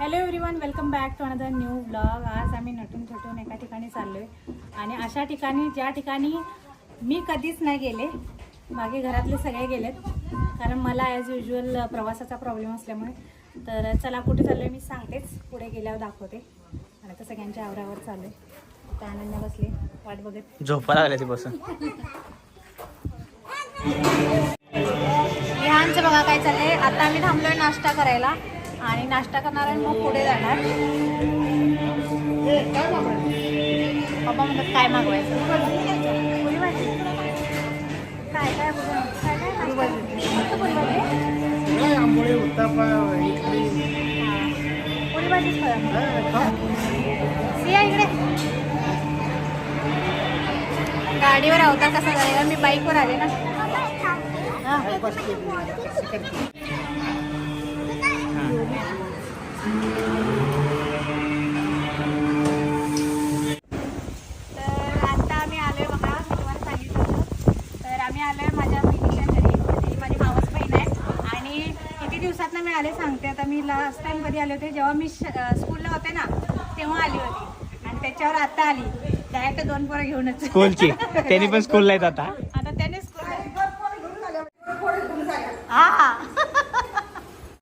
Hello everyone welcome back to another new blog आज आम्ही नटून थटून एका ठिकाणी चाललो आहे आणि अशा ठिकाणी ज्या ठिकाणी मी कधीच नाही गेले बाकी घरातले सगळे गेलेत. कारण मला ॲज युजल प्रवासाचा प्रॉब्लेम असल्यामुळे. तर चला कुठे चाललो आहे मी सांगतेच. पुढे गेल्यावर दाखवते. आणि आता सगळ्यांच्या आवरावर चालू आहे त्या आनंद बसले. वाट बघत. झोपा लागल्या ती बसून विहानचं बघा काय चाललंय. आता आम्ही थांबलोय नाश्ता करायला. आणि नाश्ता करणार आणि मग पुढे जाणार. बाबा म्हणतात काय मागवायचं? पुरी भाजी काय काय? काय काय पुरी हां. भाजीच सिया इकडे. गाडीवर अवतार कसा झालेला मी बाईकवर आले ना. लास्ट टाइम कधी आले होते जेव्हा मी स्कूलला होते ना तेव्हा आली होती आणि त्याच्यावर आता आली डायरेक्ट दोन पोरं घेऊनच स्कूलची त्यांनी पण स्कूलला येत आता आता त्याने स्कूल हा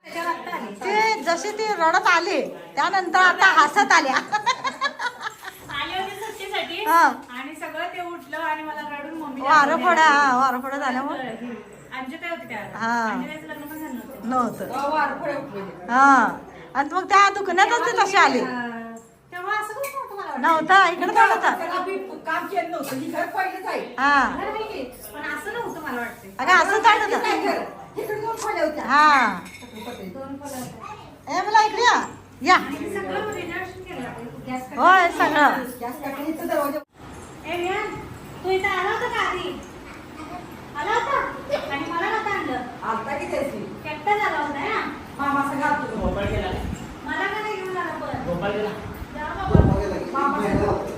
त्याच्यावर आता आली ते जशी ती रडत आली त्यानंतर आता हसत आल्या आले होते सुट्टीसाठी हा. आणि सगळं ते उठलं आणि मला रडून मम्मी वारं फोडा वारं फोडा झाल्यामुळे होती त्या हा. लग्न नव्हतं. हा. आणि मग त्या दुखण्यातच ती तशी आली. नव्हतं मला वाटलं. नव्हता इकडे ही हा. पण मला वाटतं अगं असं चालत काय होतं घर इकडे दोन खोल्या होत्या. हा. दोन खोल्या होत्या. ए मला इकडे या. या. होय सगळं. तू इथं आला होता का आधी? आला होता? आणि मला नव्हतं आणलं आता किती असली एकटा झाला होता ना? मामा सगळं आतो मला का नाही घेऊन आला परत? जा बाबा. मामा सगळं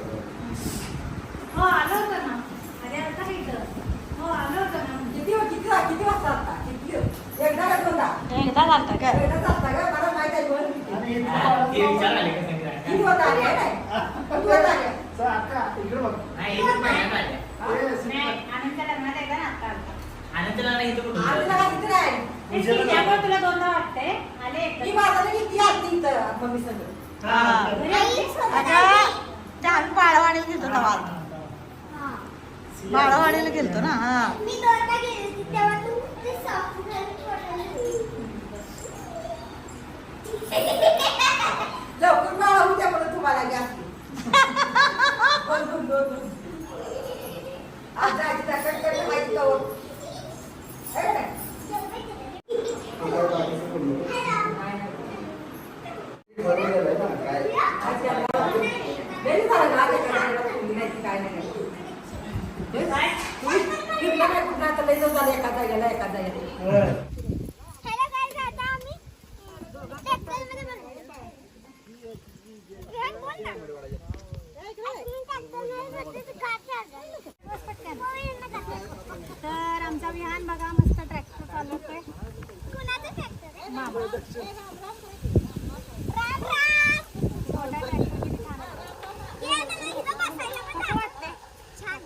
हो आलं होतं ना अरे आता का इथं हो आलं होतं ना किती किती किती वाजता आता किती एकदा का दोनदा एकदा घालता काय एकदा चालता का मला माहीत आहे दोन किती होता आले आहे नाही किती होता आले नाही आनंदच्या लग्नात एकदा ना आता आम्ही ना नाही तेच की, त्यामुळे तुला दोनदा वाटतंय. आले मी एकदा. माझा किती आलती इथं मम्मी संग? घरी आलीस? अगं त्या आम्ही बाळवाडीला गेलतो ना बाळवाडीला गेलतो ना हा. मी दोनदा गेले होते तेव्हा तू ते लवकर बाळा होत्या म्हणून तुम्हाला गॅस दोन दोन दोन दोन आज आजी दाखल करते माहिती का हो? आहे का नाही? लई झालं ना, आता काय नाही, कोणी नाही, काय नाही. काय? तुम्ही फिरला नाही कुठं, आता लई दिवस झाले एका जागेला, एका जागेला. ह्याला काय जातं आम्ही ट्रॅक्टरमध्ये बनवतो. तर कार चालतं. हो, यांना टाकलं. तर आमचा विहान बघा मस्त ट्रॅक्टर चालवतोय. कुणाचं ट्रॅक्टर आहे? मामा राम राम. छोटा ट्रॅक्टर किती छान आहे. ये आता ना इथं बसायला पण चांगलं. छान.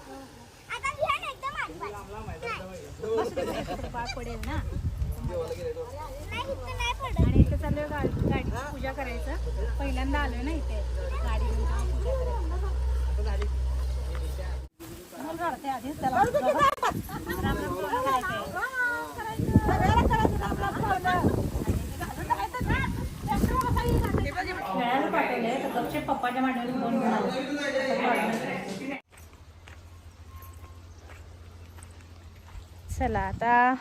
आता विहान एकदम आडवा. नाही. बसू दे, बसू दे, पाय पडेल ना नाही, इथं नाही पडत. आणि इथे चालू आहे गाडीची पूजा करायचं. पहिल्यांदा आलोय ना इथे. गाडी घेऊन पूजा करायचं. आधीच त्याला. तर पप्पाच्या मांडीवर दोन घेऊन चला आता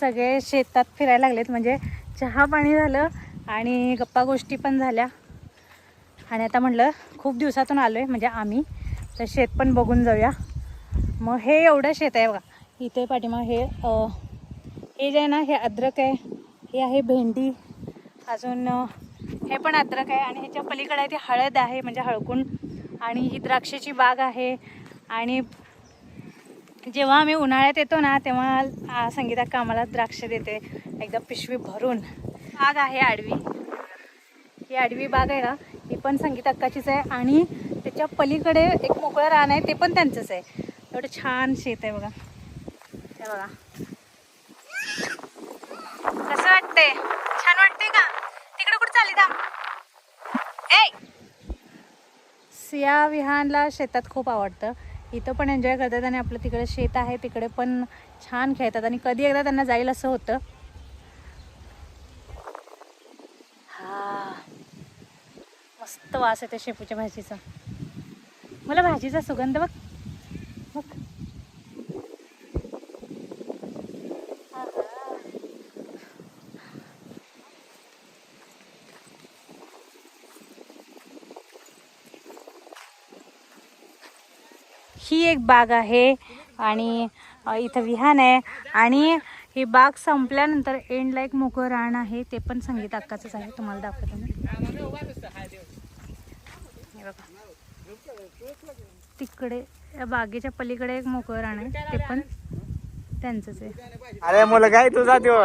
सगळे शेतात फिरायला लागलेत. म्हणजे चहा पाणी झालं आणि गप्पा गोष्टी पण झाल्या. आणि आता म्हटलं खूप दिवसातून आलो आहे म्हणजे आम्ही. तर शेत पण बघून जाऊया. मग हे एवढं शेत आहे बघा. इथे पाठीमा हे हे जे आहे ना हे अद्रक आहे. हे आहे भेंडी. अजून हे पण अद्रक आहे. आणि ह्याच्या पलीकडे आहे ती हळद आहे म्हणजे हळकून. आणि ही द्राक्षाची बाग आहे. आणि जेव्हा आम्ही उन्हाळ्यात येतो ना तेव्हा संगीता कामाला द्राक्ष देते. एकदम पिशवी भरून. बाग आहे आडवी. ही आडवी बाग आहे ना ही पण संगीत अक्काचीच आहे आणि त्याच्या पलीकडे एक मोकळं रान आहे ते पण त्यांचंच आहे. एवढं छान शेत आहे बघा. हे बघा. कसं वाटतंय? छान वाटतंय का? तिकडे कुठं चालली थांब. ए! सिया विहानला शेतात खूप आवडतं. इथं पण एन्जॉय करतात आणि आपलं तिकडे शेत आहे तिकडे पण छान खेळतात आणि कधी एकदा त्यांना जाईल असं होतं. हा. मस्त वास येते शेपूच्या भाजीचा. मला भाजीचा सुगंध बघ बघ. ही एक बाग आहे आणि इथं विहान आहे. आणि ही बाग संपल्यानंतर एंडला एक मोकळं रान आहे ते पण संगीत अक्काचंच आहे. तुम्हाला दाखवतो मी हे. तिकडे या बागेच्या पलीकडे एक मोकळं रान आहे. ते पण त्यांचंच आहे. अरे मुलगा आहे तुझा तो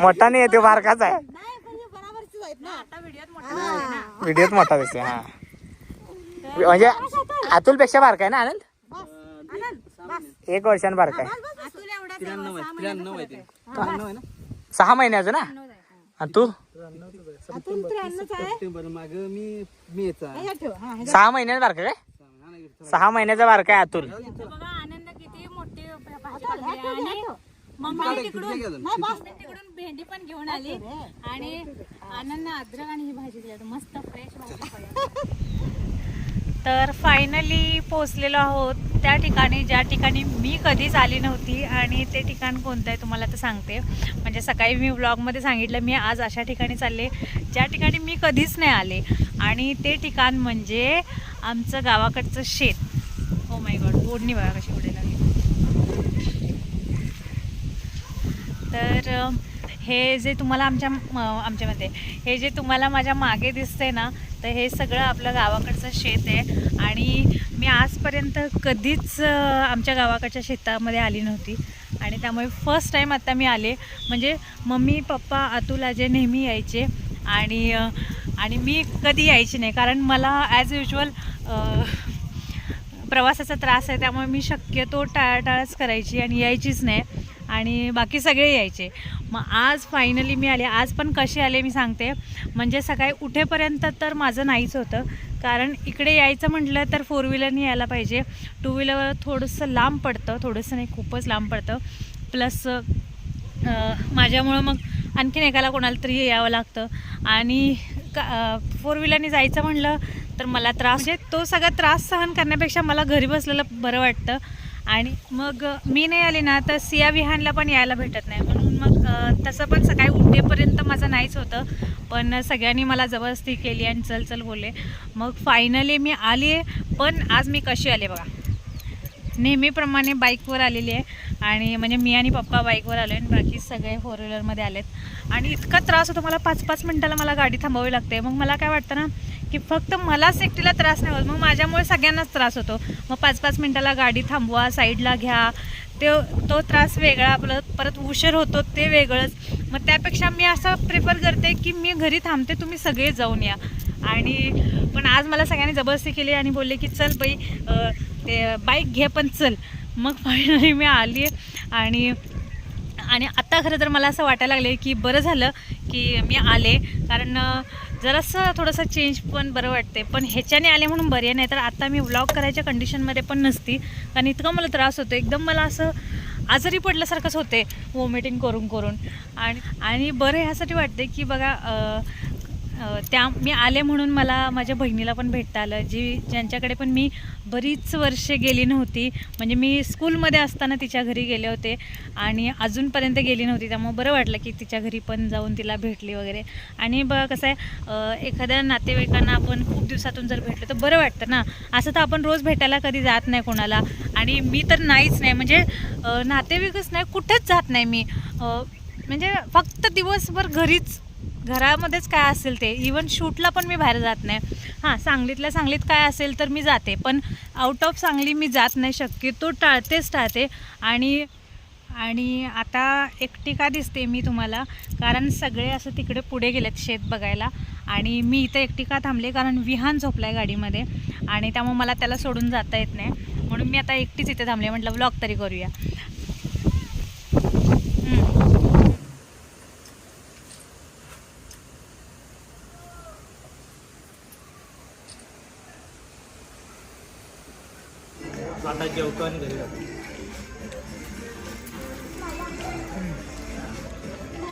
मोठा नाही आहे तो बारकाच आहे. व्हिडिओत मोठा दिसते हा. म्हणजे अतुलपेक्षा बारका आहे ना आनंद? एक वर्षानं बारका आहे. सहा महिन्याचं ना आणि तू? सहा महिन्याचा बारका काय? सहा महिन्याचा बारका आहे अतुल. मम्मी तिकडून तिकडून भेंडी पण घेऊन आली. आणि आनंद अद्रक आणि ही भाजी दिली. मस्त फ्रेश भाजी तर फायनली पोचलेलो आहोत. त्या ठिकाणी ज्या ठिकाणी मी कधीच आली नव्हती आणि ते ठिकाण कोणतं आहे तुम्हाला तर सांगते. म्हणजे सकाळी मी व्लॉगमध्ये सांगितलं मी आज अशा ठिकाणी चालले ज्या ठिकाणी मी कधीच नाही आले. आणि ते ठिकाण म्हणजे आमचं गावाकडचं शेत. हो माय गॉड ओढणी बघा कशी उडेल लागली तर हे जे तुम्हाला आमच्या म- आमच्यामध्ये हे जे तुम्हाला माझ्या मागे दिसते ना तर हे सगळं आपलं गावाकडचं शेत आहे. आणि मी आजपर्यंत कधीच आमच्या गावाकडच्या शेतामध्ये आली नव्हती. आणि त्यामुळे फर्स्ट टाईम आत्ता मी आले. म्हणजे मम्मी पप्पा अतुल जे नेहमी यायचे. आणि आणि मी कधी यायची नाही. कारण मला ॲज युजल प्रवासाचा त्रास आहे. त्यामुळे मी शक्यतो टाळाटाळच करायची आणि यायचीच नाही. आणि बाकी सगळे यायचे. मग आज फायनली मी आले. आज पण कसे आले मी सांगते. म्हणजे सकाळी उठेपर्यंत तर माझं नाहीच होतं. कारण इकडे यायचं म्हटलं तर फोर व्हीलरनी यायला पाहिजे. टू व्हीलर थोडंसं लांब पडतं. थोडंसं नाही खूपच लांब पडतं. प्लस माझ्यामुळं मग आणखीन एकाला कोणाला तरी यावं लागतं. आणि का फोर व्हीलरने जायचं म्हणलं तर मला त्रास. म्हणजे तो सगळा त्रास सहन करण्यापेक्षा मला घरी बसलेलं बरं वाटतं. आणि मग मी नाही आले ना तर सिया विहानला पण यायला भेटत नाही. म्हणून मग तसं पण सकाळी उठेपर्यंत माझं नाहीच होतं. पण सगळ्यांनी मला जबरदस्ती केली आणि चल चल बोलले. मग फायनली मी आली पण आज मी कशी आले बघा. नेहमीप्रमाणे बाईकवर आलेली आहे. आणि म्हणजे मी आणि पप्पा बाईकवर आलो आणि बाकी सगळे फोर व्हीलरमध्ये आलेत. आणि इतका त्रास होतो मला पाच पाच मिनटाला मला गाडी थांबावी लागते. मग मला काय वाटतं ना की फक्त मलाच एकटीला त्रास नाही होत. मग माझ्यामुळे सगळ्यांनाच त्रास होतो. मग पाच पाच मिनटाला गाडी थांबवा साईडला घ्या. ते तो त्रास वेगळा आपलं परत उशीर होतो ते वेगळंच. मग त्यापेक्षा मी असं प्रिफर करते की मी घरी थांबते तुम्ही सगळे जाऊन या. आणि पण आज मला सगळ्यांनी जबरदस्ती केली आणि बोलले की चल बाई ते बाईक घे पण चल. मग फायनली मी आली आणि आणि आता खरं तर मला असं वाटायला लागले की बरं झालं की मी आले. कारण जरासं थोडंसं चेंज पण बरं वाटते पण ह्याच्याने आले म्हणून बरे. नाही तर आता मी व्लॉग करायच्या कंडिशनमध्ये पण नसती. कारण इतका मला त्रास होतो. एकदम मला असं आजारी पडल्यासारखंच होते वॉमिटिंग करून करून. आणि आणि बरं ह्यासाठी वाटते की बघा त्या मी आले म्हणून मला माझ्या बहिणीला पण भेटता आलं जी ज्यांच्याकडे पण मी बरीच वर्षे गेली नव्हती. म्हणजे मी स्कूलमध्ये असताना तिच्या घरी गेले होते आणि अजूनपर्यंत गेली नव्हती त्यामुळे बरं वाटलं की तिच्या घरी पण जाऊन तिला भेटली वगैरे. आणि ब कसं आहे एखाद्या नातेवाईकांना आपण खूप दिवसातून जर भेटलो तर बरं वाटतं ना. असं तर आपण रोज भेटायला कधी जात नाही कोणाला. आणि मी तर नाहीच नाही म्हणजे नातेवाईकच नाही कुठेच जात नाही मी. म्हणजे फक्त दिवसभर घरीच घरामध्येच काय असेल ते? इवन शूटला पण मी बाहेर जात नाही. हां सांगलीतल्या सांगलीत काय असेल तर मी जाते. पण आउट ऑफ सांगली मी जात नाही. शक्यतो टाळतेच टाळते. आणि आणि आता एकटी का दिसते मी तुम्हाला? कारण सगळे असं तिकडे पुढे गेलेत शेत बघायला. आणि मी इथं एकटी का थांबले? कारण विहान झोपला आहे गाडीमध्ये. आणि त्यामुळे मला त्याला सोडून जाता येत नाही. म्हणून मी आता एकटीच इथे थांबले. म्हटलं ब्लॉग तरी करूया. हम्म. आता जेवतो आणि घरी जातो